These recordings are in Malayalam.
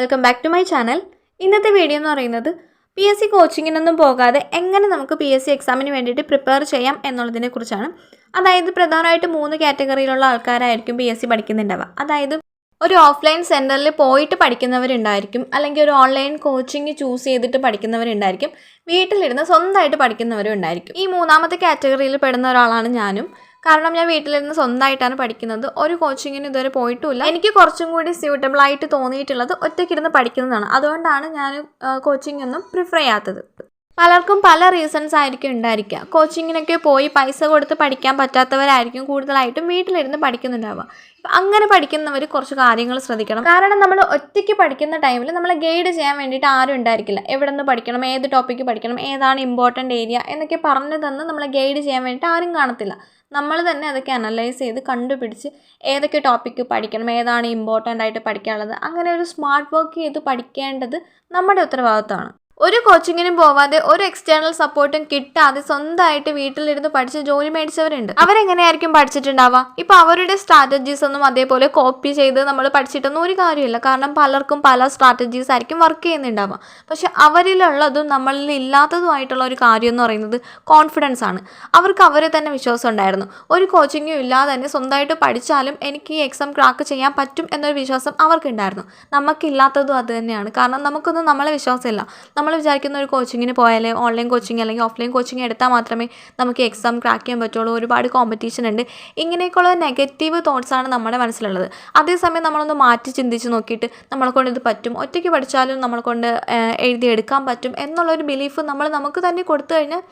Welcome back to my channel ഇന്നത്തെ വീഡിയോ എന്ന് പറയുന്നത് പി എസ് സി കോച്ചിങ്ങിനൊന്നും പോകാതെ എങ്ങനെ നമുക്ക് പി എസ് സി എക്സാമിന് വേണ്ടിയിട്ട് പ്രിപ്പയർ ചെയ്യാം എന്നുള്ളതിനെ കുറിച്ചാണ്. അതായത് പ്രധാനമായിട്ട് മൂന്ന് കാറ്റഗറിയിലുള്ള ആൾക്കാരായിരിക്കും പി എസ് സി പഠിക്കുന്നുണ്ടാവുക. അതായത് ഒരു ഓഫ്ലൈൻ സെന്ററിൽ പോയിട്ട് പഠിക്കുന്നവരുണ്ടായിരിക്കും. അല്ലെങ്കിൽ ഒരു ഓൺലൈൻ കോച്ചിങ് ചൂസ് ചെയ്തിട്ട് പഠിക്കുന്നവരുണ്ടായിരിക്കും. വീട്ടിലിരുന്ന് സ്വന്തമായിട്ട് പഠിക്കുന്നവരും ഉണ്ടായിരിക്കും ഈ മൂന്നാമത്തെ കാറ്റഗറിയിൽ പെടുന്ന ഒരാളാണ് ഞാനും. കാരണം ഞാൻ വീട്ടിലിരുന്ന് സ്വന്തമായിട്ടാണ് പഠിക്കുന്നത്. ഒരു കോച്ചിങ്ങിന് ഇതുവരെ പോയിട്ടുമില്ല എനിക്ക് കുറച്ചും കൂടി സ്യൂട്ടബിൾ ആയിട്ട് തോന്നിയിട്ടുള്ളത് ഒറ്റയ്ക്കിരുന്ന് പഠിക്കുന്നതാണ്. അതുകൊണ്ടാണ് ഞാൻ കോച്ചിങ് ഒന്നും പ്രിഫർ ചെയ്യാത്തത്. പലർക്കും പല റീസൺസ് ആയിരിക്കും ഉണ്ടായിരിക്കുക. കോച്ചിങ്ങിനൊക്കെ പോയി പൈസ കൊടുത്ത് പഠിക്കാൻ പറ്റാത്തവരായിരിക്കും കൂടുതലായിട്ടും വീട്ടിലിരുന്ന് പഠിക്കുന്നുണ്ടാവുക. അപ്പം അങ്ങനെ പഠിക്കുന്നവർ കുറച്ച് കാര്യങ്ങൾ ശ്രദ്ധിക്കണം. കാരണം നമ്മൾ ഒറ്റയ്ക്ക് പഠിക്കുന്ന ടൈമിൽ നമ്മളെ ഗൈഡ് ചെയ്യാൻ വേണ്ടിയിട്ട് ആരും ഉണ്ടായിരിക്കില്ല. എവിടെ നിന്ന് പഠിക്കണം ഏത് ടോപ്പിക്ക് പഠിക്കണം ഏതാണ് ഇമ്പോർട്ടന്റ് ഏരിയ എന്നൊക്കെ പറഞ്ഞു തന്ന് നമ്മളെ ഗൈഡ് ചെയ്യാൻ വേണ്ടിയിട്ട് ആരും കാണത്തില്ല. നമ്മൾ തന്നെ അതൊക്കെ അനലൈസ് ചെയ്ത് കണ്ടുപിടിച്ച് ഏതൊക്കെ ടോപ്പിക്ക് പഠിക്കണം ഏതാണ് ഇമ്പോർട്ടന്റ് ആയിട്ട് പഠിക്കാനുള്ളത്. അങ്ങനെ ഒരു സ്മാർട്ട് വർക്ക് ചെയ്ത് പഠിക്കേണ്ടത് നമ്മുടെ ഉത്തരവാദിത്തമാണ്. ഒരു കോച്ചിങ്ങിനും പോവാതെ ഒരു എക്സ്റ്റേണൽ സപ്പോർട്ടും കിട്ടാതെ സ്വന്തമായിട്ട് വീട്ടിലിരുന്ന് പഠിച്ച് ജോലി മേടിച്ചവരുണ്ട്. അവരെങ്ങനെയായിരിക്കും പഠിച്ചിട്ടുണ്ടാവുക? ഇപ്പൊ അവരുടെ സ്ട്രാറ്റജീസ് ഒന്നും അതേപോലെ കോപ്പി ചെയ്ത് നമ്മൾ പഠിച്ചിട്ടൊന്നും ഒരു കാര്യമില്ല. കാരണം പലർക്കും പല സ്ട്രാറ്റജീസ് ആയിരിക്കും വർക്ക് ചെയ്യുന്നുണ്ടാവുക. പക്ഷെ അവരിലുള്ളതും നമ്മളിൽ ഇല്ലാത്തതുമായിട്ടുള്ള ഒരു കാര്യം എന്ന് പറയുന്നത് കോൺഫിഡൻസ് ആണ്. അവർക്ക് അവരെ തന്നെ വിശ്വാസം ഉണ്ടായിരുന്നു. ഒരു കോച്ചിങ്ങും ഇല്ലാതെ തന്നെ സ്വന്തമായിട്ട് പഠിച്ചാലും എനിക്ക് ഈ എക്സാം ക്രാക്ക് ചെയ്യാൻ പറ്റും എന്നൊരു വിശ്വാസം അവർക്കുണ്ടായിരുന്നു. നമുക്കില്ലാത്തതും അത് തന്നെയാണ്. കാരണം നമുക്കൊന്നും നമ്മളെ വിശ്വാസമില്ല. നമ്മൾ വിചാരിക്കുന്ന ഒരു കോച്ചിങ്ങിന് പോയാൽ ഓൺലൈൻ കോച്ചിങ് അല്ലെങ്കിൽ ഓഫ്ലൈൻ കോച്ചിങ് എടുത്താൽ മാത്രമേ നമുക്ക് എക്സാം ക്രാക്ക് ചെയ്യാൻ പറ്റുള്ളൂ. ഒരുപാട് കോമ്പറ്റീഷൻ ഉണ്ട്. ഇങ്ങനെയൊക്കെയുള്ള നെഗറ്റീവ് തോട്ട്സാണ് നമ്മുടെ മനസ്സിലുള്ളത്. അതേസമയം നമ്മളൊന്ന് മാറ്റി ചിന്തിച്ച് നോക്കിയിട്ട് നമ്മളെ കൊണ്ട് ഇത് പറ്റും. ഒറ്റയ്ക്ക് പഠിച്ചാലും നമ്മളെ കൊണ്ട് എഴുതിയെടുക്കാൻ പറ്റും എന്നുള്ളൊരു ബിലീഫ് നമ്മൾ നമുക്ക് തന്നെ കൊടുത്തു കഴിഞ്ഞാൽ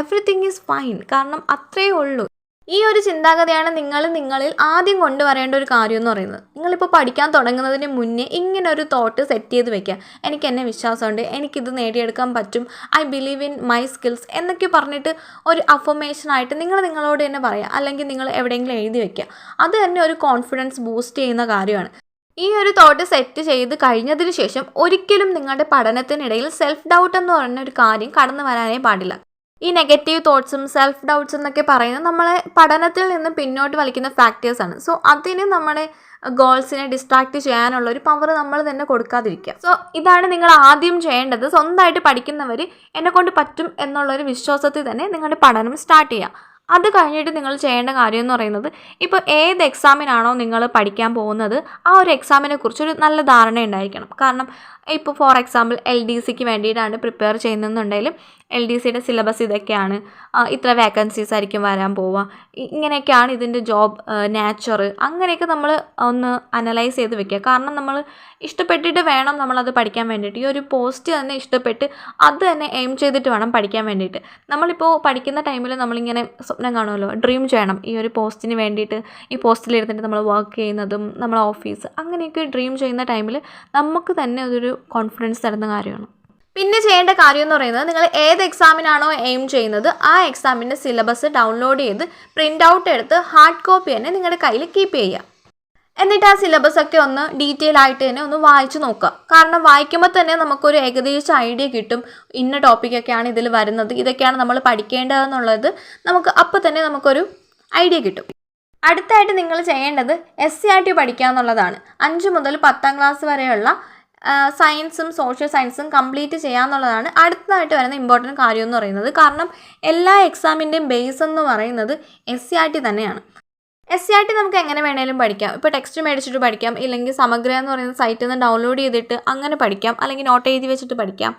എവറിത്തിങ് ഈസ് ഫൈൻ കാരണം അത്രയേ ഉള്ളൂ. ഈ ഒരു ചിന്താഗതിയാണ് നിങ്ങൾ നിങ്ങളിൽ ആദ്യം കൊണ്ടുവരേണ്ട ഒരു കാര്യം എന്ന് പറയുന്നത്. നിങ്ങളിപ്പോൾ പഠിക്കാൻ തുടങ്ങുന്നതിന് മുന്നേ ഇങ്ങനെ ഒരു തോട്ട് സെറ്റ് ചെയ്ത് വെക്കുക. എനിക്ക് എന്നെ വിശ്വാസമുണ്ട് എനിക്കിത് നേടിയെടുക്കാൻ പറ്റും I believe in my skills എന്നൊക്കെ പറഞ്ഞിട്ട് ഒരു അഫർമേഷനായിട്ട് നിങ്ങൾ നിങ്ങളോട് തന്നെ പറയുക അല്ലെങ്കിൽ നിങ്ങൾ എവിടെയെങ്കിലും എഴുതി വെക്കുക. അത് തന്നെ ഒരു കോൺഫിഡൻസ് ബൂസ്റ്റ് ചെയ്യുന്ന കാര്യമാണ്. ഈ ഒരു തോട്ട് സെറ്റ് ചെയ്ത് കഴിഞ്ഞതിന് ശേഷം ഒരിക്കലും നിങ്ങളുടെ പഠനത്തിനിടയിൽ സെൽഫ് ഡൗട്ട് എന്ന് പറയുന്ന ഒരു കാര്യം കടന്നു വരാനേ പാടില്ല. ഈ നെഗറ്റീവ് തോട്ട്സും സെൽഫ് ഡൗട്ട്സ് എന്നൊക്കെ പറയുന്നത് നമ്മളെ പഠനത്തിൽ നിന്ന് പിന്നോട്ട് വലിക്കുന്ന ഫാക്ടേഴ്സാണ് സോ അതിന് നമ്മുടെ ഗോൾസിനെ ഡിസ്ട്രാക്ട് ചെയ്യാനുള്ള ഒരു പവർ നമ്മൾ തന്നെ കൊടുക്കാതിരിക്കുക. സോ ഇതാണ് നിങ്ങൾ ആദ്യം ചെയ്യേണ്ടത്. സ്വന്തമായിട്ട് പഠിക്കുന്നവർ എന്നെ കൊണ്ട് പറ്റും എന്നുള്ളൊരു വിശ്വാസത്തിൽ തന്നെ നിങ്ങളുടെ പഠനം സ്റ്റാർട്ട് ചെയ്യുക. അത് കഴിഞ്ഞിട്ട് നിങ്ങൾ ചെയ്യേണ്ട കാര്യം എന്ന് പറയുന്നത് ഇപ്പോൾ ഏത് എക്സാമിനാണോ നിങ്ങൾ പഠിക്കാൻ പോകുന്നത് ആ ഒരു എക്സാമിനെ കുറിച്ചൊരു നല്ല ധാരണ ഉണ്ടായിരിക്കണം. കാരണം ഇപ്പോൾ ഫോർ എക്സാമ്പിൾ എൽ ഡി സിക്ക് വേണ്ടിയിട്ടാണ് പ്രിപ്പയർ ചെയ്യുന്നതെന്നുണ്ടെങ്കിൽ എൽ ഡി സിയുടെ സിലബസ് ഇതൊക്കെയാണ്. ഇത്ര വേക്കൻസീസ് ആയിരിക്കും വരാൻ പോവുക. ഇങ്ങനെയൊക്കെയാണ് ഇതിന്റെ ജോബ് നാച്ചർ അങ്ങനെയൊക്കെ നമ്മൾ ഒന്ന് അനലൈസ് ചെയ്ത് വെക്കുക. കാരണം നമ്മൾ ഇഷ്ടപ്പെട്ടിട്ട് വേണം നമ്മളത് പഠിക്കാൻ വേണ്ടിയിട്ട്. ഈ ഒരു പോസ്റ്റ് തന്നെ ഇഷ്ടപ്പെട്ട് അത് തന്നെ എയിം ചെയ്തിട്ട് വേണം പഠിക്കാൻ വേണ്ടിയിട്ട്. നമ്മളിപ്പോൾ പഠിക്കുന്ന ടൈമിൽ നമ്മളിങ്ങനെ സ്വപ്നം കാണുമല്ലോ. ഡ്രീം ചെയ്യണം. ഈ ഒരു പോസ്റ്റിന് വേണ്ടിയിട്ട് ഈ പോസ്റ്റിൽ ഇരുന്നിട്ട് നമ്മൾ വർക്ക് ചെയ്യുന്നതും നമ്മളെ ഓഫീസ് അങ്ങനെയൊക്കെ ഡ്രീം ചെയ്യുന്ന ടൈമിൽ നമുക്ക് തന്നെ അതൊരു കോൺഫിഡൻസ് തരുന്ന കാര്യമാണ്. പിന്നെ ചെയ്യേണ്ട കാര്യം എന്ന് പറയുന്നത് നിങ്ങൾ ഏത് എക്സാമിനാണോ എയിം ചെയ്യുന്നത് ആ എക്സാമിന്റെ സിലബസ് ഡൗൺലോഡ് ചെയ്ത് പ്രിന്റ് ഔട്ട് എടുത്ത് ഹാർഡ് കോപ്പി തന്നെ നിങ്ങളുടെ കയ്യിൽ കീപ്പ് ചെയ്യുക. എന്നിട്ട് ആ സിലബസ് ഒക്കെ ഒന്ന് ഡീറ്റെയിൽ ആയിട്ട് തന്നെ ഒന്ന് വായിച്ചു നോക്കുക. കാരണം വായിക്കുമ്പോൾ തന്നെ നമുക്കൊരു ഏകദേശം ഐഡിയ കിട്ടും. ഇന്ന ടോപ്പിക്കൊക്കെയാണ് ഇതിൽ വരുന്നത്. ഇതൊക്കെയാണ് നമ്മൾ പഠിക്കേണ്ടതെന്നുള്ളത് നമുക്ക് അപ്പോൾ തന്നെ നമുക്കൊരു ഐഡിയ കിട്ടും. അടുത്തായിട്ട് നിങ്ങൾ ചെയ്യേണ്ടത് എസ് സി ആർ ടി പഠിക്കുക എന്നുള്ളതാണ്. അഞ്ച് മുതൽ പത്താം ക്ലാസ് വരെയുള്ള സയൻസും സോഷ്യൽ സയൻസും കംപ്ലീറ്റ് ചെയ്യാന്നുള്ളതാണ് അടുത്തതായിട്ട് വരുന്ന ഇമ്പോർട്ടന്റ് കാര്യം എന്ന് പറയുന്നത്. കാരണം എല്ലാ എക്സാമിന്റെയും ബേസ് എന്ന് പറയുന്നത് എസ് സി ആർ ടി തന്നെയാണ്. എസ് സി ആർ ടി നമുക്ക് എങ്ങനെ വേണേലും പഠിക്കാം. ഇപ്പോൾ ടെക്സ്റ്റ് മേടിച്ചിട്ട് പഠിക്കാം. ഇല്ലെങ്കിൽ സമഗ്ര എന്ന് പറയുന്ന സൈറ്റിൽ നിന്ന് ഡൗൺലോഡ് ചെയ്തിട്ട് അങ്ങനെ പഠിക്കാം. അല്ലെങ്കിൽ നോട്ട് എഴുതി വെച്ചിട്ട് പഠിക്കാം.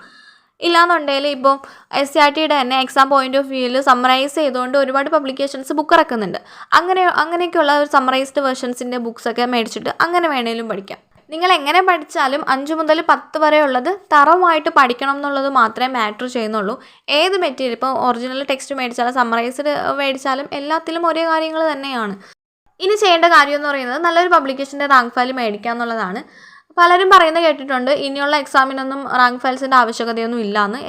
ഇല്ലാന്നുണ്ടെങ്കിൽ ഇപ്പോൾ എസ് സി ആർ ടിയുടെ തന്നെ എക്സാം പോയിന്റ് ഓഫ് വ്യൂവിൽ സമ്മറൈസ് ചെയ്തുകൊണ്ട് ഒരുപാട് പബ്ലിക്കേഷൻസ് ബുക്ക് ഇറക്കുന്നുണ്ട്. അങ്ങനെ അങ്ങനെയൊക്കെയുള്ള ഒരു സമ്മറൈസ്ഡ് വേർഷൻസിന്റെ ബുക്സൊക്കെ മേടിച്ചിട്ട് അങ്ങനെ വേണേലും പഠിക്കാം. നിങ്ങൾ എങ്ങനെ പഠിച്ചാലും അഞ്ച് മുതൽ പത്ത് വരെ ഉള്ളത് പഠിക്കണം എന്നുള്ളത് മാത്രമേ മാറ്റർ ചെയ്യുന്നുള്ളൂ. ഏത് മെറ്റീരിയൽ ഇപ്പോൾ ഒറിജിനൽ ടെക്സ്റ്റ് മേടിച്ചാലും സമ്മറൈസ്ഡ് മേടിച്ചാലും എല്ലാത്തിലും ഒരേ കാര്യങ്ങൾ തന്നെയാണ്. ഇനി ചെയ്യേണ്ട കാര്യം എന്ന് പറയുന്നത് നല്ലൊരു പബ്ലിക്കേഷന്റെ റാങ്ക് ഫയൽ മേടിക്കുക എന്നുള്ളതാണ് പലരും പറയുന്നത് കേട്ടിട്ടുണ്ട് ഇനിയുള്ള എക്സാമിനൊന്നും റാങ്ക് ഫയൽസിന്റെ ആവശ്യകതയൊന്നും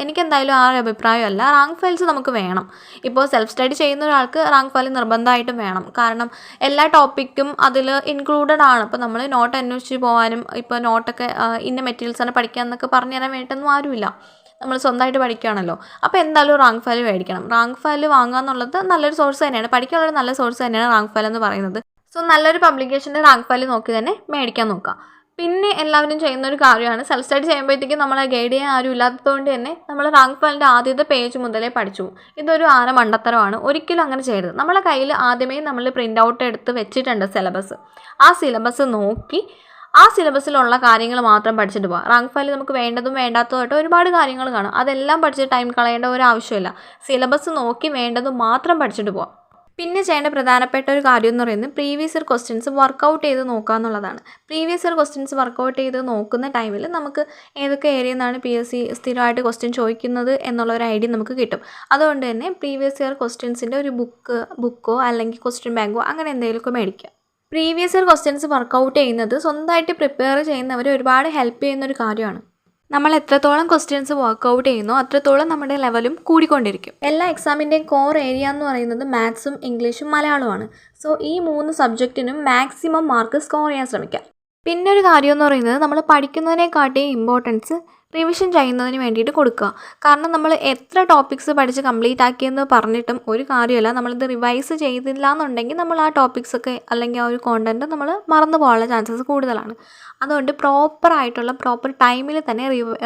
എനിക്ക് എന്തായാലും ആ ഒരു അഭിപ്രായമല്ല. റാങ്ക് ഫയൽസ് നമുക്ക് വേണം. ഇപ്പോൾ സെൽഫ് സ്റ്റഡി ചെയ്യുന്ന ഒരാൾക്ക് റാങ്ക് ഫയൽ നിർബന്ധമായിട്ടും വേണം. കാരണം എല്ലാ ടോപ്പിക്കും അതിൽ ഇൻക്ലൂഡഡ് ആണ്. ഇപ്പോൾ നമ്മൾ നോട്ട് അന്വേഷിച്ച് പോകാനും ഇപ്പോൾ നോട്ടൊക്കെ ഇന്ന മെറ്റീരിയൽസാണ് പഠിക്കുക എന്നൊക്കെ പറഞ്ഞു തരാൻ വേണ്ടിയിട്ടൊന്നും ആരുമില്ല. നമ്മൾ സ്വന്തമായിട്ട് പഠിക്കുകയാണല്ലോ. അപ്പോൾ എന്തായാലും റാങ്ക് ഫയൽ മേടിക്കണം. റാങ്ക് ഫയൽ വാങ്ങുക എന്നുള്ളത് നല്ലൊരു സോഴ്സ് തന്നെയാണ്. പഠിക്കാനുള്ള നല്ല സോഴ്സ് തന്നെയാണ് റാങ്ക് ഫയൽ എന്ന് പറയുന്നത്. സോ നല്ലൊരു പബ്ലിക്കേഷന്റെ റാങ്ക് ഫയൽ നോക്കി തന്നെ മേടിക്കാൻ നോക്കുക പിന്നെ എല്ലാവരും ചെയ്യുന്ന ഒരു കാര്യമാണ്. സെൽഫ് സ്റ്റഡി ചെയ്യുമ്പോഴത്തേക്കും നമ്മളെ ഗൈഡ് ചെയ്യാൻ ആരും ഇല്ലാത്തതുകൊണ്ട് തന്നെ നമ്മൾ റാങ്ക് ഫയലിന്റെ ആദ്യത്തെ പേജ് മുതലേ പഠിച്ചു. ഇതൊരു ആറ് മണ്ടത്തരമാണ്. ഒരിക്കലും അങ്ങനെ ചെയ്യരുത്. നമ്മളെ കയ്യിൽ ആദ്യമേ നമ്മൾ പ്രിന്റ് ഔട്ട് എടുത്ത് വെച്ചിട്ടുണ്ട് സിലബസ് ആ സിലബസ് നോക്കി ആ സിലബസിലുള്ള കാര്യങ്ങൾ മാത്രം പഠിച്ചിട്ട് പോകാം റാങ്ക് ഫയൽ നമുക്ക് വേണ്ടതും വേണ്ടാത്തതുമായിട്ട് ഒരുപാട് കാര്യങ്ങൾ കാണും. അതെല്ലാം പഠിച്ച് ടൈം കളയേണ്ട ഒരു ആവശ്യമില്ല. സിലബസ് നോക്കി വേണ്ടത് മാത്രം പഠിച്ചിട്ട് പോകാം പിന്നെ ചെയ്യേണ്ട പ്രധാനപ്പെട്ട ഒരു കാര്യം എന്ന് പറയുന്നത് പ്രീവിയസ് ഇയർ ക്വസ്റ്റ്യൻസ് വർക്കൗട്ട് ചെയ്ത് നോക്കുക എന്നുള്ളതാണ്. പ്രീവിയസ് ഇയർ ക്വസ്റ്റ്യൻസ് വർക്കൗട്ട് ചെയ്ത് നോക്കുന്ന ടൈമിൽ നമുക്ക് ഏതൊക്കെ ഏരിയയിൽ നിന്നാണ് പി എസ് സി സ്ഥിരമായിട്ട് ക്വസ്റ്റ്യൻ ചോദിക്കുന്നത് എന്നുള്ള ഒരു ഐഡിയ നമുക്ക് കിട്ടും. അതുകൊണ്ട് തന്നെ പ്രീവിയസ് ഇയർ ക്വസ്റ്റ്യൻസിന്റെ ഒരു ബുക്ക് ബുക്കോ അല്ലെങ്കിൽ ക്വസ്റ്റ്യൻ ബാങ്കോ അങ്ങനെ എന്തെങ്കിലുമൊക്കെ മേടിക്കുക. പ്രീവിയസ് ഇയർ ക്വസ്റ്റ്യൻസ് വർക്കൗട്ട് ചെയ്യുന്നത് സ്വന്തമായിട്ട് പ്രിപ്പയർ ചെയ്യുന്നവരെ ഒരുപാട് ഹെൽപ്പ് ചെയ്യുന്ന ഒരു കാര്യമാണ്. നമ്മൾ എത്രത്തോളം ക്വസ്റ്റ്യൻസ് വർക്കൗട്ട് ചെയ്യുന്നു അത്രത്തോളം നമ്മുടെ ലെവലും കൂടിക്കൊണ്ടിരിക്കും. എല്ലാ എക്സാമിന്റെയും കോർ ഏരിയ എന്ന് പറയുന്നത് മാത്സും ഇംഗ്ലീഷും മലയാളവുമാണ്. സോ ഈ മൂന്ന് സബ്ജക്റ്റിനും മാക്സിമം മാർക്ക് സ്കോർ ചെയ്യാൻ ശ്രമിക്കാം. പിന്നെ ഒരു കാര്യം എന്ന് പറയുന്നത് നമ്മൾ പഠിക്കുന്നതിനെക്കാട്ടി ഇമ്പോർട്ടൻസ് റിവിഷൻ ചെയ്യുന്നതിന് വേണ്ടിയിട്ട് കൊടുക്കുക. കാരണം നമ്മൾ എത്ര ടോപ്പിക്സ് പഠിച്ച് കംപ്ലീറ്റ് ആക്കിയെന്ന് പറഞ്ഞിട്ടും ഒരു കാര്യമല്ല നമ്മളിത് റിവൈസ് ചെയ്തില്ല എന്നുണ്ടെങ്കിൽ നമ്മൾ ആ ടോപ്പിക്സ് ഒക്കെ അല്ലെങ്കിൽ ആ ഒരു കോണ്ടന്റ് നമ്മൾ മറന്നു പോകാനുള്ള ചാൻസസ് കൂടുതലാണ്. അതുകൊണ്ട് പ്രോപ്പർ ആയിട്ടുള്ള പ്രോപ്പർ ടൈമിൽ തന്നെ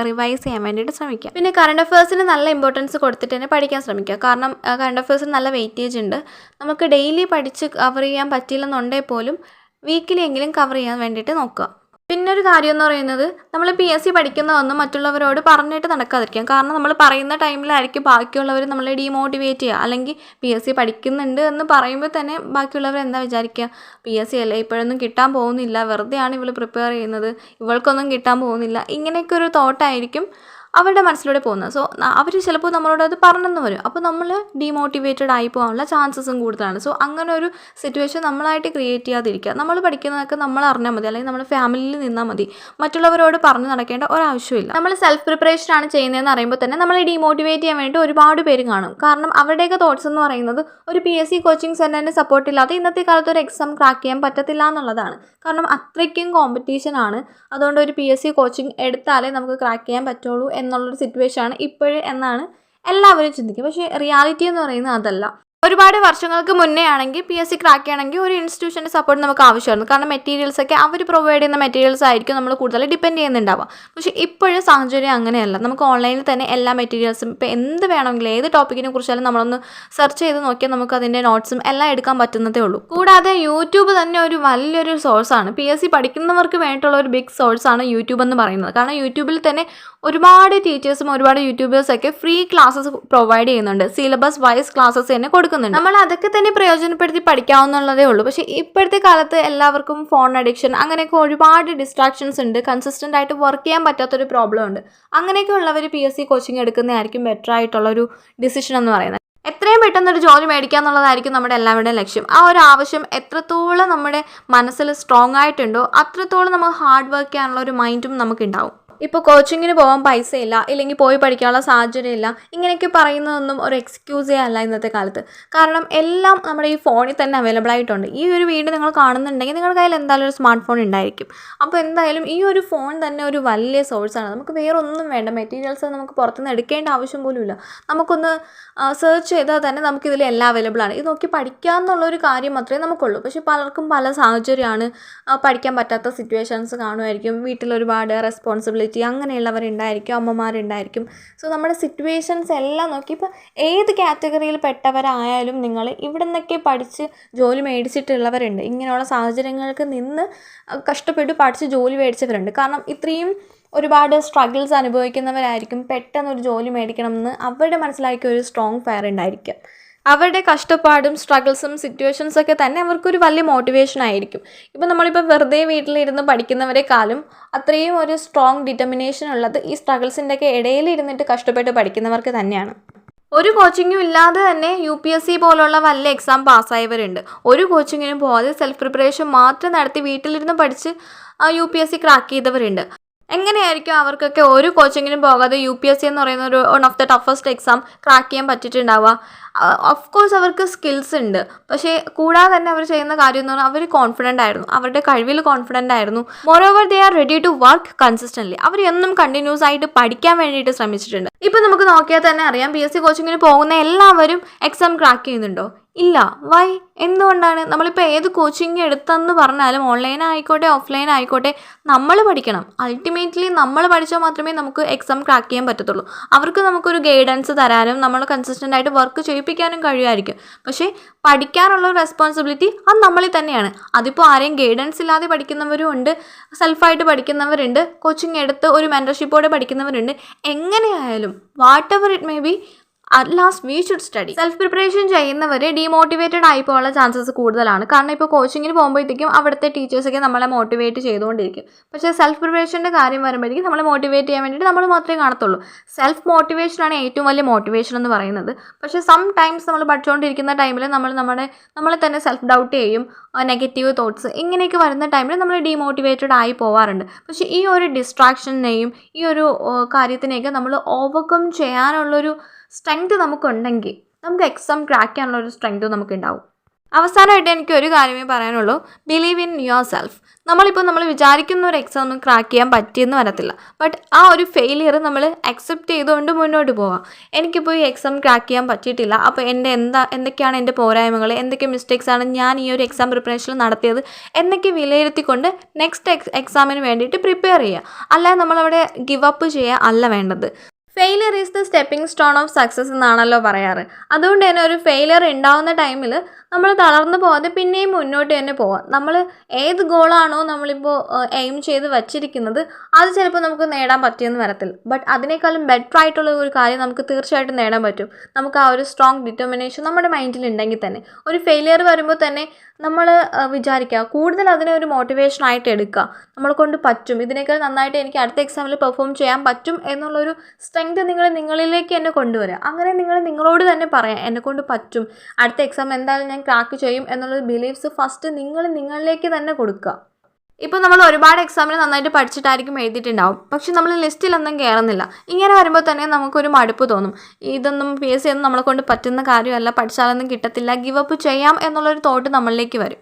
റിവൈസ് ചെയ്യാൻ വേണ്ടിയിട്ട് ശ്രമിക്കുക. പിന്നെ കറണ്ട് അഫയേഴ്സിന് നല്ല ഇമ്പോർട്ടൻസ് കൊടുത്തിട്ട് തന്നെ പഠിക്കാൻ ശ്രമിക്കുക. കാരണം കറണ്ട് അഫയേഴ്സിന് നല്ല വെയിറ്റേജ് ഉണ്ട്. നമുക്ക് ഡെയിലി പഠിച്ച് കവർ ചെയ്യാൻ പറ്റിയില്ലെന്നുണ്ടെങ്കിൽ പോലും വീക്കിലി എങ്കിലും കവർ ചെയ്യാൻ വേണ്ടിയിട്ട് നോക്കുക. പിന്നെ ഒരു കാര്യം എന്ന് പറയുന്നത് നമ്മൾ പി എസ് സി പഠിക്കുന്നതൊന്നും മറ്റുള്ളവരോട് പറഞ്ഞിട്ട് നടക്കാതിരിക്കാം. കാരണം നമ്മൾ പറയുന്ന ടൈമിലായിരിക്കും ബാക്കിയുള്ളവർ നമ്മളെ ഡീമോട്ടിവേറ്റ് ചെയ്യുക. അല്ലെങ്കിൽ പി എസ് സി പഠിക്കുന്നുണ്ട് എന്ന് പറയുമ്പോൾ തന്നെ ബാക്കിയുള്ളവർ എന്താ വിചാരിക്കുക? പി എസ് സി അല്ലേ? ഇപ്പോഴൊന്നും കിട്ടാൻ പോകുന്നില്ല. വെറുതെയാണ് ഇവൾ പ്രിപ്പയർ ചെയ്യുന്നത്. ഇവൾക്കൊന്നും കിട്ടാൻ പോകുന്നില്ല. ഇങ്ങനെയൊക്കെ ഒരു തോട്ടായിരിക്കും അവരുടെ മനസ്സിലൂടെ പോകുന്നത്. സോ അവർ ചിലപ്പോൾ നമ്മളോട് അത് പറഞ്ഞെന്ന് വരും. അപ്പോൾ നമ്മൾ ഡീമോട്ടിവേറ്റഡ് ആയി പോകാനുള്ള ചാൻസസും കൂടുതലാണ്. സോ അങ്ങനെ ഒരു സിറ്റുവേഷൻ നമ്മളായിട്ട് ക്രിയേറ്റ് ചെയ്യാതിരിക്കുക. നമ്മൾ പഠിക്കുന്നതൊക്കെ നമ്മൾ അറിഞ്ഞാൽ മതി. അല്ലെങ്കിൽ നമ്മൾ ഫാമിലിയിൽ നിന്നാൽ മതി. മറ്റുള്ളവരോട് പറഞ്ഞു നടക്കേണ്ട ഒരാവശ്യമില്ല. നമ്മൾ സെൽഫ് പ്രിപ്പറേഷൻ ആണ് ചെയ്യുന്നതെന്ന് അറിയുമ്പോൾ തന്നെ നമ്മളെ ഡീമോട്ടിവേറ്റ് ചെയ്യാൻ വേണ്ടി ഒരുപാട് പേര് കാണും. കാരണം അവരുടെയൊക്കെ തോട്ട്സ് എന്ന് പറയുന്നത് ഒരു പി എസ് സി കോച്ചിങ് സെന്ററിന് സപ്പോർട്ട് ഇല്ലാതെ ഇന്നത്തെ കാലത്ത് ഒരു എക്സാം ക്രാക്ക് ചെയ്യാൻ പറ്റത്തില്ല എന്നുള്ളതാണ്. കാരണം അത്രയ്ക്കും കോമ്പറ്റീഷൻ ആണ്. അതുകൊണ്ട് ഒരു പി എസ് സി കോച്ചിങ് എടുത്താലേ നമുക്ക് ക്രാക്ക് ചെയ്യാൻ പറ്റുള്ളൂ എന്നുള്ളൊരു സിറ്റുവേഷനാണ് ഇപ്പോഴേ എന്നാണ് എല്ലാവരും ചിന്തിക്കുക പക്ഷേ റിയാലിറ്റി എന്ന് പറയുന്നത് അതല്ല. ഒരുപാട് വർഷങ്ങൾക്ക് മുന്നേ ആണെങ്കിൽ പി എസ് സി ക്രാക്ക് ചെയ്യണമെങ്കിൽ ഒരു ഇൻസ്റ്റിറ്റ്യൂഷന്റെ സപ്പോർട്ട് നമുക്ക് ആവശ്യമായിരുന്നു. കാരണം മെറ്റീരിയൽസ് ഒക്കെ അവർ പ്രൊവൈഡ് ചെയ്യുന്ന മെറ്റീരിയൽസ് ആയിരിക്കും നമ്മൾ കൂടുതൽ ഡിപ്പെൻഡ് ചെയ്യുന്നുണ്ടാവുക. പക്ഷേ ഇപ്പോഴും സാഹചര്യം അങ്ങനെയല്ല. നമുക്ക് ഓൺലൈനിൽ തന്നെ എല്ലാ മെറ്റീരിയൽസും ഇപ്പോൾ എന്ത് വേണമെങ്കിലും ഏത് ടോപ്പിക്കിനെ കുറിച്ചാലും നമ്മളൊന്ന് സെർച്ച് ചെയ്ത് നോക്കിയാൽ നമുക്ക് അതിന്റെ നോട്ട്സും എല്ലാം എടുക്കാൻ പറ്റുന്നതേ ഉള്ളൂ. കൂടാതെ യൂട്യൂബ് തന്നെ ഒരു വലിയൊരു സോഴ്സാണ് പി എസ് സി പഠിക്കുന്നവർക്ക് വേണ്ടിയിട്ടുള്ള ഒരു ബിഗ് സോഴ്സാണ് യൂട്യൂബ് എന്ന് പറയുന്നത്. കാരണം യൂട്യൂബിൽ തന്നെ ഒരുപാട് ടീച്ചേഴ്സും ഒരുപാട് യൂട്യൂബേഴ്സൊക്കെ ഫ്രീ ക്ലാസ്സസ് പ്രൊവൈഡ് ചെയ്യുന്നുണ്ട്. സിലബസ് വൈസ് ക്ലാസ്സസ് തന്നെ കൊടുക്കുന്നുണ്ട്. നമ്മൾ അതൊക്കെ തന്നെ പ്രയോജനപ്പെടുത്തി പഠിക്കാവുന്നുള്ളതേ ഉള്ളൂ. പക്ഷേ ഇപ്പോഴത്തെ കാലത്ത് എല്ലാവർക്കും ഫോൺ അഡിക്ഷൻ അങ്ങനെയൊക്കെ ഒരുപാട് ഡിസ്ട്രാക്ഷൻസ് ഉണ്ട്. കൺസിസ്റ്റന്റ് ആയിട്ട് വർക്ക് ചെയ്യാൻ പറ്റാത്തൊരു പ്രോബ്ലം ഉണ്ട്. അങ്ങനെയൊക്കെ ഉള്ളവർ പി എസ് സി കോച്ചിങ് എടുക്കുന്നതായിരിക്കും ബെറ്റർ ആയിട്ടുള്ള ഒരു ഡിസിഷൻ എന്ന് പറയുന്നത്. എത്രയും പെട്ടെന്ന് ഒരു ജോലി മേടിക്കുക എന്നുള്ളതായിരിക്കും നമ്മുടെ എല്ലാവരുടെയും ലക്ഷ്യം. ആ ഒരു ആവശ്യം എത്രത്തോളം നമ്മുടെ മനസ്സിൽ സ്ട്രോങ് ആയിട്ടുണ്ടോ അത്രത്തോളം നമുക്ക് ഹാർഡ് വർക്ക് ചെയ്യാനുള്ള ഒരു മൈൻഡും നമുക്കുണ്ടാവും. ഇപ്പോൾ കോച്ചിങ്ങിന് പോകാൻ പൈസയില്ല ഇല്ലെങ്കിൽ പോയി പഠിക്കാനുള്ള സാഹചര്യമില്ല ഇങ്ങനെയൊക്കെ പറയുന്നതൊന്നും ഒരു എക്സ്ക്യൂസേ അല്ല ഇന്നത്തെ കാലത്ത്. കാരണം എല്ലാം നമ്മുടെ ഈ ഫോണിൽ തന്നെ അവൈലബിൾ ആയിട്ടുണ്ട്. ഈ ഒരു വീട് നിങ്ങൾ കാണുന്നുണ്ടെങ്കിൽ നിങ്ങളുടെ കയ്യിൽ എന്തായാലും ഒരു സ്മാർട്ട് ഫോൺ ഉണ്ടായിരിക്കും. അപ്പോൾ എന്തായാലും ഈ ഒരു ഫോൺ തന്നെ ഒരു വലിയ സോഴ്സാണ് നമുക്ക് വേറെ ഒന്നും വേണ്ട മെറ്റീരിയൽസ് നമുക്ക് പുറത്തുനിന്ന് എടുക്കേണ്ട ആവശ്യം പോലും ഇല്ല. നമുക്കൊന്ന് സെർച്ച് ചെയ്താൽ തന്നെ നമുക്കിതിൽ എല്ലാം അവൈലബിൾ ആണ്. ഇത് നോക്കി പഠിക്കുക എന്നുള്ളൊരു കാര്യം മാത്രമേ നമുക്കുള്ളൂ. പക്ഷേ പലർക്കും പല സാഹചര്യമാണ് പഠിക്കാൻ പറ്റാത്ത സിറ്റുവേഷൻസ് കാണുമായിരിക്കും. വീട്ടിൽ ഒരുപാട് റെസ്പോൺസിബിലിറ്റി അങ്ങനെയുള്ളവരുണ്ടായിരിക്കും അമ്മമാരുണ്ടായിരിക്കും. സോ നമ്മുടെ സിറ്റുവേഷൻസ് എല്ലാം നോക്കി ഇപ്പോൾ ഏത് കാറ്റഗറിയിൽ പെട്ടവരായാലും നിങ്ങൾ ഇവിടെ നിന്നൊക്കെ പഠിച്ച് ജോലി മേടിച്ചിട്ടുള്ളവരുണ്ട്. ഇങ്ങനെയുള്ള സാഹചര്യങ്ങൾക്ക് നിന്ന് കഷ്ടപ്പെട്ട് പഠിച്ച് ജോലി മേടിച്ചവരുണ്ട്. കാരണം ഇത്രയും ഒരുപാട് സ്ട്രഗിൾസ് അനുഭവിക്കുന്നവരായിരിക്കും പെട്ടെന്ന് ഒരു ജോലി മേടിക്കണമെന്ന് അവരുടെ മനസ്സിലാക്കിയ ഒരു സ്ട്രോങ് ഫയർ ഉണ്ടായിരിക്കും. അവരുടെ കഷ്ടപ്പാടും സ്ട്രഗിൾസും സിറ്റുവേഷൻസ് ഒക്കെ തന്നെ അവർക്കൊരു വലിയ മോട്ടിവേഷൻ ആയിരിക്കും. ഇപ്പം നമ്മളിപ്പോൾ വെറുതെ വീട്ടിലിരുന്ന് പഠിക്കുന്നവരെക്കാളും അത്രയും ഒരു സ്ട്രോങ് ഡിറ്റർമിനേഷൻ ഉള്ളത് ഈ സ്ട്രഗിൾസിന്റെ ഒക്കെ ഇടയിൽ ഇരുന്നിട്ട് കഷ്ടപ്പെട്ട് പഠിക്കുന്നവർക്ക് തന്നെയാണ്. ഒരു കോച്ചിങ്ങും ഇല്ലാതെ തന്നെ യു പി എസ് സി പോലുള്ള വല്ല എക്സാം പാസ്സായവരുണ്ട് ഒരു കോച്ചിങ്ങിനും പോകാതെ സെൽഫ് പ്രിപ്പറേഷൻ മാത്രം നടത്തി വീട്ടിലിരുന്ന് പഠിച്ച് U P S C crack ചെയ്തവരുണ്ട്. എങ്ങനെയായിരിക്കും അവർക്കൊക്കെ ഒരു കോച്ചിങ്ങിനും പോകാതെ യു പി എസ് സി എന്ന് പറയുന്ന ഒരു one of the toughest exam crack ചെയ്യാൻ പറ്റിയിട്ടുണ്ടാവുക? ഓഫ് കോഴ്സ് അവർക്ക് സ്കിൽസ് ഉണ്ട്. പക്ഷേ കൂടാതെ തന്നെ അവർ ചെയ്യുന്ന കാര്യം എന്ന് പറഞ്ഞാൽ അവർ കോൺഫിഡന്റ് ആയിരുന്നു. അവരുടെ കഴിവിൽ കോൺഫിഡന്റ് ആയിരുന്നു. Moreover they are ready to work consistently അവർ എന്നും കണ്ടിന്യൂസ് ആയിട്ട് പഠിക്കാൻ വേണ്ടിയിട്ട് ശ്രമിച്ചിട്ടുണ്ട്. ഇപ്പം നമുക്ക് നോക്കിയാൽ തന്നെ അറിയാം. പി എസ് സി കോച്ചിങ്ങിന് പോകുന്ന എല്ലാവരും എക്സാം ക്രാക്ക് ചെയ്യുന്നുണ്ടോ? ഇല്ല. വൈ? എന്തുകൊണ്ടാണ്? നമ്മളിപ്പോൾ ഏത് കോച്ചിങ് എടുത്തെന്ന് പറഞ്ഞാലും ഓൺലൈൻ ആയിക്കോട്ടെ ഓഫ്ലൈൻ ആയിക്കോട്ടെ നമ്മൾ പഠിക്കണം. അൾട്ടിമേറ്റ്ലി നമ്മൾ പഠിച്ചാൽ മാത്രമേ നമുക്ക് എക്സാം ക്രാക്ക് ചെയ്യാൻ പറ്റത്തുള്ളൂ. അവർക്ക് നമുക്കൊരു ഗൈഡൻസ് തരാനും നമ്മൾ കൺസിസ്റ്റന്റ് ആയിട്ട് വർക്ക് ചെയ്യിപ്പിക്കാനും കഴിയുമായിരിക്കും. പക്ഷേ പഠിക്കാനുള്ള റെസ്പോൺസിബിലിറ്റി അത് നമ്മളിൽ തന്നെയാണ്. അതിപ്പോൾ ആരെയും ഗൈഡൻസ് ഇല്ലാതെ പഠിക്കുന്നവരും ഉണ്ട് സെൽഫായിട്ട് പഠിക്കുന്നവരുണ്ട് കോച്ചിങ് എടുത്ത് ഒരു മെന്റർഷിപ്പോടെ പഠിക്കുന്നവരുണ്ട്. എങ്ങനെയായാലും whatever it may be at last we should study self preparation ചെയ്യുന്നവർ ഡീമോട്ടിവേറ്റഡ് ആയി പോകാനുള്ള ചാൻസസ് കൂടുതലാണ്. കാരണം ഇപ്പോൾ കോച്ചിങ്ങിന് പോകുമ്പോഴത്തേക്കും അവിടുത്തെ ടീച്ചേഴ്സൊക്കെ നമ്മളെ മോട്ടിവേറ്റ് ചെയ്തുകൊണ്ടിരിക്കും. പക്ഷേ സെൽഫ് പ്രിപ്പറേഷന്റെ കാര്യം വരുമ്പോഴേക്കും നമ്മളെ മോട്ടിവേറ്റ് ചെയ്യാൻ വേണ്ടിയിട്ട് നമ്മൾ മാത്രമേ കാണത്തുള്ളൂ. സെൽഫ് മോട്ടിവേഷനാണ് ഏറ്റവും വലിയ മോട്ടിവേഷൻ എന്ന് പറയുന്നത്. പക്ഷേ സം ടൈംസ് നമ്മൾ പഠിച്ചുകൊണ്ടിരിക്കുന്ന ടൈമിൽ നമ്മൾ നമ്മുടെ നമ്മളെ തന്നെ സെൽഫ് ഡൗട്ട് ചെയ്യും നെഗറ്റീവ് തോട്ട്സ് ഇങ്ങനെയൊക്കെ വരുന്ന ടൈമിൽ നമ്മൾ ഡീമോട്ടിവേറ്റഡ് ആയി പോവാറുണ്ട്. പക്ഷേ ഈ ഒരു ഡിസ്ട്രാക്ഷനെയും ഈ ഒരു കാര്യത്തിനെയൊക്കെ നമ്മൾ ഓവർകം ചെയ്യാനുള്ളൊരു സ്ട്രെങ്ത് നമുക്കുണ്ടെങ്കിൽ നമുക്ക് എക്സാം ക്രാക്ക് ചെയ്യാനുള്ള ഒരു സ്ട്രെങ്ത് നമുക്കുണ്ടാവും. അവസാനമായിട്ട് എനിക്ക് ഒരു കാര്യമേ പറയാനുള്ളൂ. ബിലീവ് ഇൻ യുവർ സെൽഫ് നമ്മളിപ്പോൾ നമ്മൾ വിചാരിക്കുന്ന ഒരു എക്സാം ഒന്നും ക്രാക്ക് ചെയ്യാൻ പറ്റിയെന്ന് വരത്തില്ല. ബട്ട് ആ ഒരു ഫെയിലിയർ നമ്മൾ അക്സെപ്റ്റ് ചെയ്തുകൊണ്ട് മുന്നോട്ട് പോവാം. എനിക്കിപ്പോൾ ഈ എക്സാം ക്രാക്ക് ചെയ്യാൻ പറ്റിയിട്ടില്ല. അപ്പോൾ എന്റെ എന്താ എന്തൊക്കെയാണ് എന്റെ പോരായ്മകൾ? എന്തൊക്കെ മിസ്റ്റേക്സ് ആണ് ഞാൻ ഈ ഒരു എക്സാം പ്രിപ്പറേഷൻ നടത്തിയത്? എന്നൊക്കെ വിലയിരുത്തിക്കൊണ്ട് നെക്സ്റ്റ് എക്സ് എക്സാമിന് വേണ്ടിയിട്ട് പ്രിപ്പയർ ചെയ്യുക. അല്ലാതെ നമ്മളവിടെ ഗിവ് അപ്പ് ചെയ്യുക അല്ല വേണ്ടത്. Failure is the stepping stone of success എന്നാണല്ലോ പറയാറ്. അതുകൊണ്ട് തന്നെ ഒരു ഫെയിലിയർ ഉണ്ടാവുന്ന ടൈമിൽ നമ്മൾ തളർന്നു പോകാതെ പിന്നെയും മുന്നോട്ട് തന്നെ പോവാം. നമ്മൾ ഏത് ഗോളാണോ നമ്മളിപ്പോൾ എയിം ചെയ്ത് വച്ചിരിക്കുന്നത് അത് ചിലപ്പോൾ നമുക്ക് നേടാൻ പറ്റിയെന്ന് വരത്തില്ല. ബട്ട് അതിനേക്കാളും ബെറ്റർ ആയിട്ടുള്ള ഒരു കാര്യം നമുക്ക് തീർച്ചയായിട്ടും നേടാൻ പറ്റും. നമുക്ക് ആ ഒരു സ്ട്രോങ് ഡിറ്റർമിനേഷൻ നമ്മുടെ മൈൻഡിൽ ഉണ്ടെങ്കിൽ തന്നെ. ഒരു ഫെയിലിയർ വരുമ്പോൾ തന്നെ നമ്മൾ വിചാരിക്കുക കൂടുതൽ അതിനെ ഒരു മോട്ടിവേഷൻ ആയിട്ട് എടുക്കുക. നമ്മളെ കൊണ്ട് പറ്റും. ഇതിനേക്കാൾ നന്നായിട്ട് എനിക്ക് അടുത്ത എക്സാമിൽ പെർഫോം ചെയ്യാൻ പറ്റും എന്നുള്ളൊരു സ്ട്രെങ്ത് നിങ്ങൾ നിങ്ങളിലേക്ക് തന്നെ കൊണ്ടുവരിക അങ്ങനെ നിങ്ങൾ നിങ്ങളോട് തന്നെ പറയാം എന്നെ കൊണ്ട് പറ്റും. അടുത്ത എക്സാം എന്തായാലും ഞാൻ ക്രാക്ക് ചെയ്യും എന്നുള്ളൊരു ബിലീഫ്സ് ഫസ്റ്റ് നിങ്ങൾ നിങ്ങളിലേക്ക് തന്നെ കൊടുക്കുക. ഇപ്പോൾ നമ്മൾ ഒരുപാട് എക്സാമിന് നന്നായിട്ട് പഠിച്ചിട്ടായിരിക്കും എഴുതിയിട്ടുണ്ടാവും. പക്ഷെ നമ്മൾ ലിസ്റ്റിലൊന്നും കയറുന്നില്ല ഇങ്ങനെ വരുമ്പോൾ തന്നെ നമുക്കൊരു മടുപ്പ് തോന്നും. ഇതൊന്നും പി എസ് സി ഒന്നും നമ്മളെ കൊണ്ട് പറ്റുന്ന കാര്യമല്ല. പഠിച്ചാലൊന്നും കിട്ടത്തില്ല. ഗിവ് അപ്പ് ചെയ്യാം എന്നുള്ളൊരു തോട്ട് നമ്മളിലേക്ക് വരും.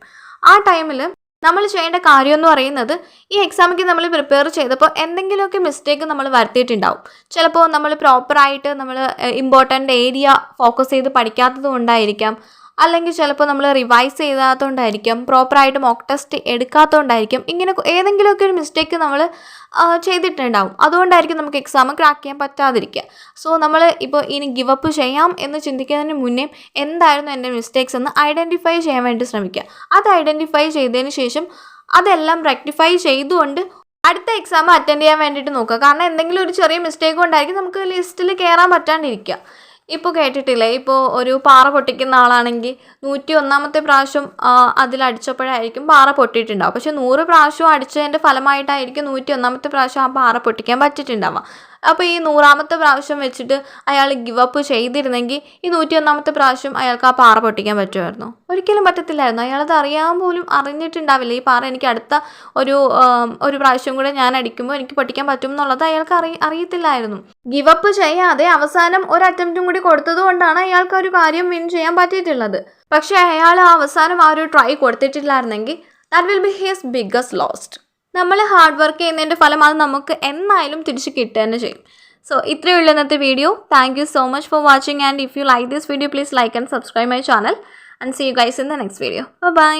ആ ടൈമിൽ നമ്മൾ ചെയ്യേണ്ട കാര്യം എന്ന് പറയുന്നത് ഈ എക്സാമിക്ക് നമ്മൾ പ്രിപ്പയർ ചെയ്തപ്പോൾ എന്തെങ്കിലുമൊക്കെ മിസ്റ്റേക്ക് നമ്മൾ വരുത്തിയിട്ടുണ്ടാവും. ചിലപ്പോൾ നമ്മൾ പ്രോപ്പറായിട്ട് നമ്മൾ ഇമ്പോർട്ടന്റ് ഏരിയ ഫോക്കസ് ചെയ്ത് പഠിക്കാത്തത് കൊണ്ടായിരിക്കാം. അല്ലെങ്കിൽ ചിലപ്പോൾ നമ്മൾ റിവൈസ് ചെയ്യാത്തതുകൊണ്ടായിരിക്കാം പ്രോപ്പറായിട്ട് മോക്ക് ടെസ്റ്റ് എടുക്കാത്തതുകൊണ്ടായിരിക്കും ഇങ്ങനെ ഏതെങ്കിലുമൊക്കെ ഒരു മിസ്റ്റേക്ക് നമ്മൾ ചെയ്തിട്ടുണ്ടാവും. അതുകൊണ്ടായിരിക്കും നമുക്ക് എക്സാം ക്രാക്ക് ചെയ്യാൻ പറ്റാതിരിക്കുക. സോ നമ്മൾ ഇപ്പോൾ ഇനി ഗിവ് അപ്പ് ചെയ്യാം എന്ന് ചിന്തിക്കുന്നതിന് മുന്നേ എന്തായിരുന്നു എന്റെ മിസ്റ്റേക്സ് എന്ന് ഐഡന്റിഫൈ ചെയ്യാൻ വേണ്ടി ശ്രമിക്കുക. അത് ഐഡന്റിഫൈ ചെയ്തതിന് ശേഷം അതെല്ലാം റെക്ടിഫൈ ചെയ്തുകൊണ്ട് അടുത്ത എക്സാം അറ്റൻഡ് ചെയ്യാൻ വേണ്ടിയിട്ട് നോക്കുക. കാരണം എന്തെങ്കിലും ഒരു ചെറിയ മിസ്റ്റേക്ക് കൊണ്ടായിരിക്കും നമുക്ക് ലിസ്റ്റിൽ കയറാൻ പറ്റാണ്ടിരിക്കുക. ഇപ്പോൾ കേട്ടിട്ടില്ലേ? ഇപ്പോൾ ഒരു പാറ പൊട്ടിക്കുന്ന ആളാണെങ്കിൽ നൂറ്റി ഒന്നാമത്തെ പ്രാവശ്യം അതിലടിച്ചപ്പോഴായിരിക്കും പാറ പൊട്ടിയിട്ടുണ്ടാവും പക്ഷെ നൂറ് പ്രാവശ്യം അടിച്ചതിന്റെ ഫലമായിട്ടായിരിക്കും നൂറ്റി ഒന്നാമത്തെ പ്രാവശ്യം ആ പാറ പൊട്ടിക്കാൻ പറ്റിയിട്ടുണ്ടാവുക. അപ്പോൾ ഈ നൂറാമത്തെ പ്രാവശ്യം വെച്ചിട്ട് അയാൾ ഗിവ് അപ്പ് ചെയ്തിരുന്നെങ്കിൽ ഈ നൂറ്റി ഒന്നാമത്തെ പ്രാവശ്യം അയാൾക്ക് ആ പാറ പൊട്ടിക്കാൻ പറ്റുമായിരുന്നു. ഒരിക്കലും പറ്റത്തില്ലായിരുന്നു. അയാളത് അറിയാൻ പോലും അറിഞ്ഞിട്ടുണ്ടാവില്ല. ഈ പാറ എനിക്ക് അടുത്ത ഒരു ഒരു പ്രാവശ്യം കൂടെ ഞാൻ അടിക്കുമ്പോൾ എനിക്ക് പൊട്ടിക്കാൻ പറ്റും എന്നുള്ളത് അയാൾക്ക് അറി അറിയത്തില്ലായിരുന്നു. ഗിവ് അപ്പ് ചെയ്യാതെ അവസാനം ഒരു അറ്റംപ്റ്റും കൂടി കൊടുത്തതുകൊണ്ടാണ് അയാൾക്ക് ഒരു കാര്യം വിൻ ചെയ്യാൻ പറ്റിയിട്ടുള്ളത്. പക്ഷേ അയാൾ അവസാനം ആ ഒരു try കൊടുത്തിട്ടില്ലായിരുന്നെങ്കിൽ that will be his biggest lost നമ്മൾ ഹാർഡ് വർക്ക് ചെയ്യുന്നതിന്റെ ഫലം അത് നമുക്ക് എന്നായാലും തിരിച്ച് കിട്ടുക തന്നെ ചെയ്യും. സോ ഇത്രയേ ഉള്ളൂ ഇന്നത്തെ video thank you so much for watching and if you like this video please like and subscribe my channel and see you guys in the next video bye